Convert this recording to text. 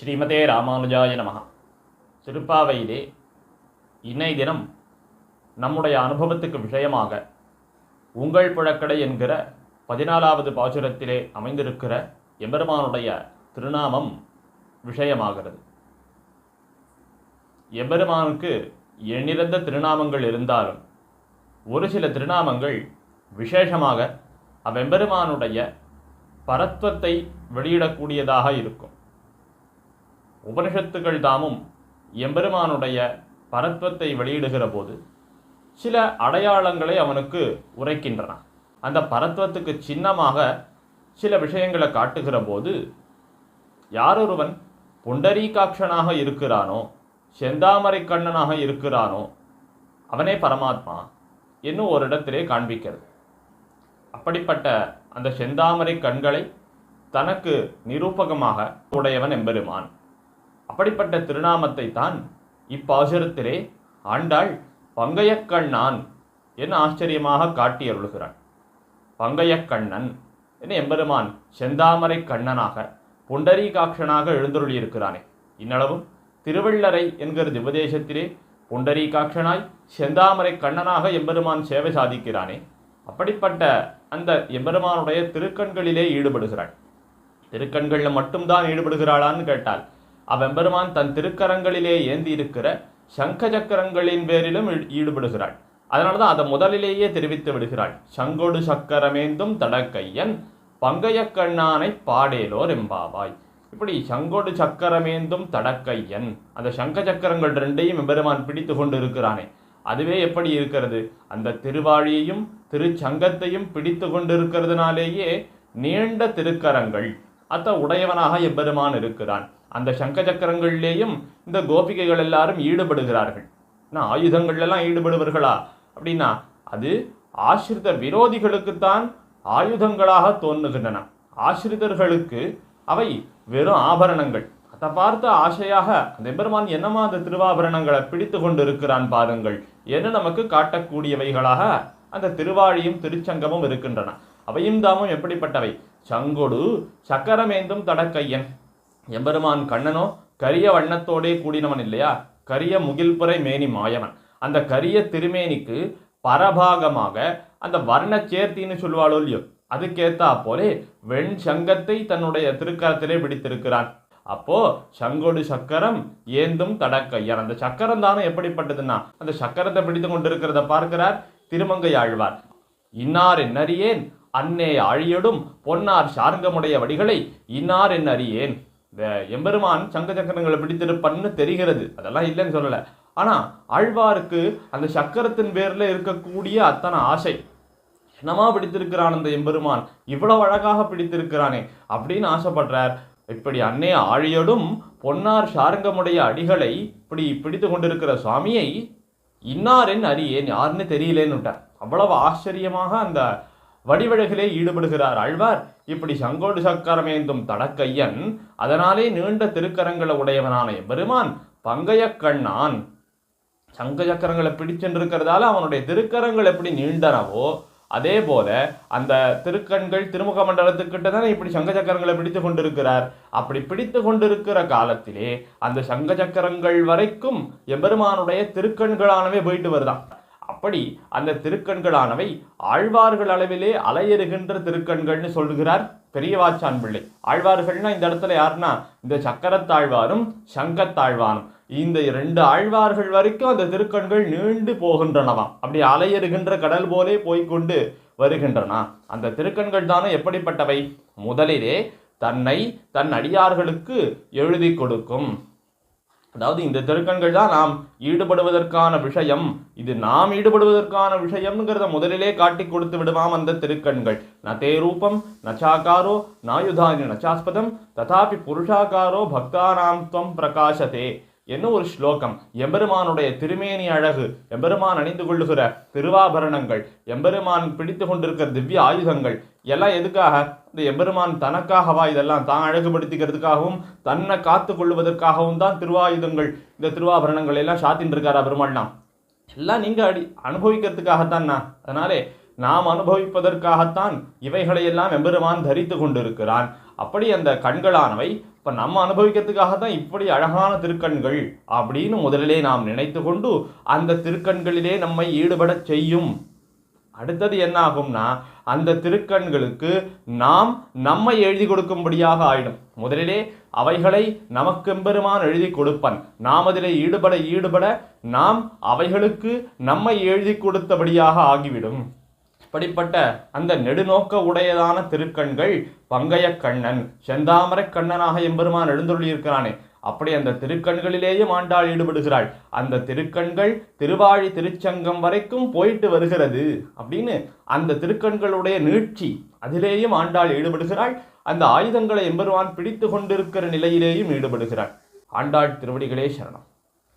ஸ்ரீமதே ராமானுஜாய நமஹ திருப்பாவையிலே இன்னை தினம் நம்முடைய அனுபவத்துக்கு விஷயமாக உங்கள் புழக்கடை என்கிற பதினாலாவது பாசுரத்திலே அமைந்திருக்கிற எம்பெருமானுடைய திருநாமம் விஷயமாகிறது. எம்பெருமானுக்கு எண்ணிறந்த திருநாமங்கள் இருந்தாலும் ஒரு சில திருநாமங்கள் விசேஷமாக அவ்வெம்பெருமானுடைய பரத்வத்தை வெளியிடக்கூடியதாக இருக்கும். உபனிஷத்துக்கள் தாமும் எம்பெருமானுடைய பரத்வத்தை வெளியிடுகிற போது சில அடையாளங்களை அவனுக்கு உரைக்கின்றன. அந்த பரத்வத்துக்கு சின்னமாக சில விஷயங்களை காட்டுகிற போது யாரொருவன் புண்டரீகாட்சனாக இருக்கிறானோ செந்தாமரை கண்ணனாக இருக்கிறானோ அவனே பரமாத்மா என்னும் ஒரு இடத்திலே காண்பிக்கிறது. அப்படிப்பட்ட அந்த செந்தாமரை கண்களை தனக்கு நிரூபகமாக உடையவன் எம்பெருமான். அப்படிப்பட்ட திருநாமத்தை தான் இப்பாசுரத்திலே ஆண்டாள் பங்கையக்கண்ணான் என ஆச்சரியமாக காட்டியருளுகிறான். பங்கையக்கண்ணன் என எம்பெருமான் செந்தாமரை கண்ணனாக புண்டரீகாட்சனாக எழுந்தருளியிருக்கிறானே. இன்னளவும் திருவள்ளரை என்கிற திவதேசத்திலே புண்டரீகாட்சனாய் செந்தாமரை கண்ணனாக எம்பெருமான் சேவை சாதிக்கிறானே. அப்படிப்பட்ட அந்த எம்பெருமானுடைய திருக்கண்களிலே ஈடுபடுகிறாள். திருக்கண்களில் மட்டும்தான் ஈடுபடுகிறாளான்னு கேட்டால் அவ்வெம்பெருமான் தன் திருக்கரங்களிலே ஏந்தி இருக்கிற சங்க சக்கரங்களின் பேரிலும் ஈ- ஈடுபடுகிறாள். அதனால தான் அதை முதலிலேயே தெரிவித்து விடுகிறாள். சங்கொடு சக்கரமேந்தும் தடக்கையன் பங்கையக்கண்ணானை பாடேலோர் எம்பாவாய் இப்படி சங்கொடு சக்கரமேந்தும் தடக்கையன் அந்த சங்க சக்கரங்கள் ரெண்டையும் எம்பெருமான் பிடித்து கொண்டு இருக்கிறானே அதுவே எப்படி இருக்கிறது? அந்த திருவாழியையும் திருச்சங்கத்தையும் பிடித்து கொண்டிருக்கிறதுனாலேயே நீண்ட திருக்கரங்கள் அத்த உடையவனாக எம்பெருமான் இருக்கிறான். அந்த சங்க சக்கரங்களிலேயும் இந்த கோபிகைகள் எல்லாரும் ஈடுபடுகிறார்கள். நான் ஆயுதங்கள் எல்லாம் ஈடுபடுவார்களா? அப்படின்னா அது ஆசிரித விரோதிகளுக்குத்தான் ஆயுதங்களாக தோன்றுகின்றன. ஆசிரிதர்களுக்கு அவை வெறும் ஆபரணங்கள். அதை பார்த்து ஆசையாக அந்த எம்பெருமான் என்னமா அந்த திருவாபரணங்களை பிடித்து கொண்டு இருக்கிறான் பாருங்கள் என்று நமக்கு காட்டக்கூடியவைகளாக அந்த திருவாழியும் திருச்சங்கமும் இருக்கின்றன. அவையும் தாமும் எப்படிப்பட்டவை? சங்கொடு சக்கரமேந்தும் தடக்கையன். எம்பெருமான் கண்ணனோ கரிய வண்ணத்தோடே கூடினவன் இல்லையா? கரிய முகில்புரை மேனி மாயவன். அந்த கரிய திருமேனிக்கு பரபாகமாக அந்த வர்ண சேர்த்தின்னு சொல்லுவாளோ இல்லையோ அதுக்கேத்தா போலே வெண் சங்கத்தை தன்னுடைய திருக்கரத்திலே பிடித்திருக்கிறான். அப்போ சங்கொடு சக்கரம் ஏந்தும் தடக்கையன். அந்த சக்கரம் தானே எப்படிப்பட்டதுன்னா அந்த சக்கரத்தை பிடித்து கொண்டிருக்கிறத பார்க்கிறார் திருமங்கை ஆழ்வார். இன்னார் என்னறியேன்? அன்னே அழியடும் பொன்னார் சார்ங்கமுடைய வடிகளை இன்னார் என் அறியேன். இந்த எம்பெருமான் சங்க சக்கரங்களை பிடித்திருப்பன்னு தெரிகிறது. அதெல்லாம் இல்லைன்னு சொல்லலை. ஆனால் ஆழ்வாருக்கு அந்த சக்கரத்தின் பேரில் இருக்கக்கூடிய அத்தனை ஆசை. என்னமா பிடித்திருக்கிறான் அந்த எம்பெருமான்? இவ்வளவு அழகாக பிடித்திருக்கிறானே அப்படின்னு ஆசைப்படுறார். இப்படி அன்னை ஆழியோடும் பொன்னார் சாரங்கமுடைய அடிகளை இப்படி பிடித்து கொண்டிருக்கிற சுவாமியை இன்னாரென் அறியேன் யாருன்னு தெரியலேன்னு விட்டார் அவ்வளவு ஆச்சரியமாக அந்த வடிவழகிலே ஈடுபடுகிறார் ஆழ்வார். இப்படி சங்கோடு சக்கரமேந்தும் தடக்கையன் அதனாலே நீண்ட திருக்கரங்களை உடையவனான எம்பெருமான் பங்கையக்கண்ணான் சங்க சக்கரங்களை பிடிச்சென்றிருக்கிறதால அவனுடைய திருக்கரங்கள் எப்படி நீண்டனவோ அதே போல அந்த திருக்கண்கள் திருமுக மண்டலத்துக்கிட்ட தானே இப்படி சங்க சக்கரங்களை பிடித்து கொண்டிருக்கிறார். அப்படி பிடித்து கொண்டிருக்கிற காலத்திலே அந்த சங்க சக்கரங்கள் வரைக்கும் எம்பெருமானுடைய திருக்கண்களானவே போயிட்டு வருதான். அப்படி அந்த திருக்கண்களானவை ஆழ்வார்கள் அளவிலே அலையறுகின்ற திருக்கண்கள்னு சொல்கிறார் பெரியவாச்சான் பிள்ளை. ஆழ்வார்கள்னா இந்த இடத்துல யாருன்னா? இந்த சக்கரத்தாழ்வாரும் சங்கத்தாழ்வானும் இந்த ரெண்டு ஆழ்வார்கள் வரைக்கும் அந்த திருக்கண்கள் நீண்டு போகின்றனவாம் அப்படி அலையறுகின்ற கடல் போலே போய்க்கொண்டு வருகின்றன. அந்த திருக்கண்கள் தானே எப்படிப்பட்டவை? முதலிலே தன்னை தன் அடியார்களுக்கு எழுதி கொடுக்கும். அதாவது இந்த திருக்கண்கள் தான் நாம் ஈடுபடுவதற்கான விஷயம். இது நாம் ஈடுபடுவதற்கான விஷயம்ங்கிறத முதலிலே காட்டி கொடுத்து விடுவாம் அந்த திருக்கண்கள். நதே ரூபம் நச்சாக்காரோ நாயுதானி நச்சாஸ்பதம் ததாபி புருஷாக்காரோ பக்தானாம் துவம் பிரகாசதே என்ன ஒரு ஸ்லோகம்? எம்பெருமானுடைய திருமேனி அழகு எம்பெருமான் அணிந்து கொள்ளுகிற திருவாபரணங்கள் எம்பெருமான் பிடித்து கொண்டிருக்கிற திவ்ய ஆயுதங்கள் எல்லாம் எதுக்காக? இந்த எம்பெருமான் தனக்காகவா இதெல்லாம் தான் அழகுபடுத்திக்கிறதுக்காகவும் தன்னை காத்து கொள்வதற்காகவும் தான் திருவாயுதங்கள் இந்த திருவாபரணங்கள் எல்லாம் சாத்தின்னு இருக்காரா எல்லாம் நீங்கள் அடி அனுபவிக்கிறதுக்காகத்தான்ண்ணா அதனாலே நாம் அனுபவிப்பதற்காகத்தான் இவைகளை எல்லாம் எம்பெருமான் தரித்து கொண்டிருக்கிறான். அப்படி அந்த கண்களானவை இப்போ நம்ம அனுபவிக்கிறதுக்காக தான் இப்படி அழகான திருக்கண்கள் அப்படின்னு முதலிலே நாம் நினைத்து கொண்டு அந்த திருக்கண்களிலே நம்மை ஈடுபடச் செய்யும். அடுத்தது என்ன ஆகும்னா அந்த திருக்கண்களுக்கு நாம் நம்மை எழுதி கொடுக்கும்படியாக ஆயிடும். முதலிலே அவைகளை நமக்கெம்பெருமான் எழுதி கொடுப்பன். நாம் அதிலே ஈடுபட ஈடுபட நாம் அவைகளுக்கு நம்மை எழுதி கொடுத்தபடியாக ஆகிவிடும். இப்படிப்பட்ட அந்த நெடுநோக்க உடையதான திருக்கண்கள் பங்கைய கண்ணன் செந்தாமரை கண்ணனாக எம்பெருமான் எழுந்துள்ளியிருக்கிறானே அப்படி அந்த திருக்கண்களிலேயும் ஆண்டாள் ஈடுபடுகிறாள். அந்த திருக்கண்கள் திருவாழி திருச்சங்கம் வரைக்கும் போயிட்டு வருகிறது அப்படின்னு அந்த திருக்கண்களுடைய நீட்சி அதிலேயும் ஆண்டாள் ஈடுபடுகிறாள். அந்த ஆயுதங்களை எம்பெருமான் பிடித்து கொண்டிருக்கிற நிலையிலேயும் ஈடுபடுகிறாள். ஆண்டாள் திருவடிகளே சரணம்.